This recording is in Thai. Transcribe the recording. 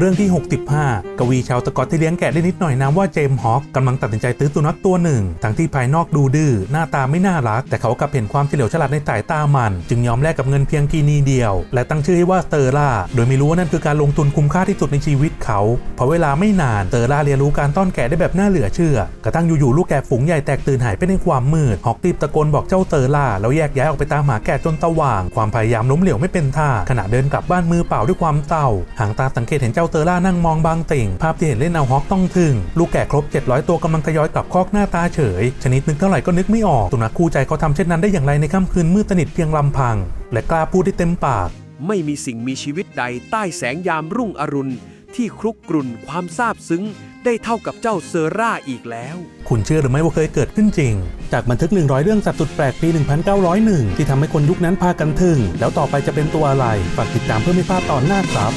เรื่องที่ 65 กวีชาวสกอตที่เลี้ยงแกะได้นิดหน่อยนามว่าเจมฮอคกำลังตัดสินใจซื้อสุนัขตัวหนึ่ง ทั้งที่ภายนอกดูดื้อหน้าตาไม่น่ารัก แต่เขากลับเห็นความเฉลียวฉลาดในสายตามัน จึงยอมแลกกับเงินเพียงกีนีเดียว และตั้งชื่อให้ว่าเตอร่า โดยไม่รู้ว่านั่นคือการลงทุนคุ้มค่าที่สุดในชีวิตเขา เพราะเวลาไม่นานเตอร่าเรียนรู้การต้อนแกะได้แบบน่าเหลือเชื่อ กระทั่งอยู่ๆลูกแกะฝูงใหญ่แตกตื่นหายไปในความมืดฮอกรีบตะโกนบอกเจ้าเตอร่าแล้วแยกย้ายออกไปตามหาแกะจนตะว่าง ความพยายามล้มเหลวไม่เป็นท่าขณะเดินกลับบ้านมือเปล่าด้วยความเศร้าหางตาสังเกตเห็นเจ้าเตอร่านั่งมองบางติ่ง ภาพที่เห็นเล่นเอาฮอกต้องทึ่งลูกแกะครบ 700 ตัวกำลังทยอยกลับคอกหน้าตาเฉย ชนิดนึกเท่าไหร่ก็นึกไม่ออก สุนัขคู่ใจเขาทำเช่นนั้นได้อย่างไรในค่ำคืนมืดสนิทเพียงลำพัง และกล้าพูดได้เต็มปาก ไม่มีสิ่งมีชีวิตใดใต้แสงยามรุ่งอรุณ ที่ครุกกรุ่นความซาบซึ้งได้เท่ากับเจ้าเซอร่าอีกแล้ว คุณเชื่อหรือไม่ว่าเคยเกิดขึ้นจริง จากบันทึก 100 เรื่องสัตว์สุดแปลกปี 1901 ที่ทำให้คนยุคนั้นพากันทึ่ง แล้วต่อไปจะเป็นตัวอะไร ฝากติดตามเพื่อไม่พลาดตอนหน้าครับ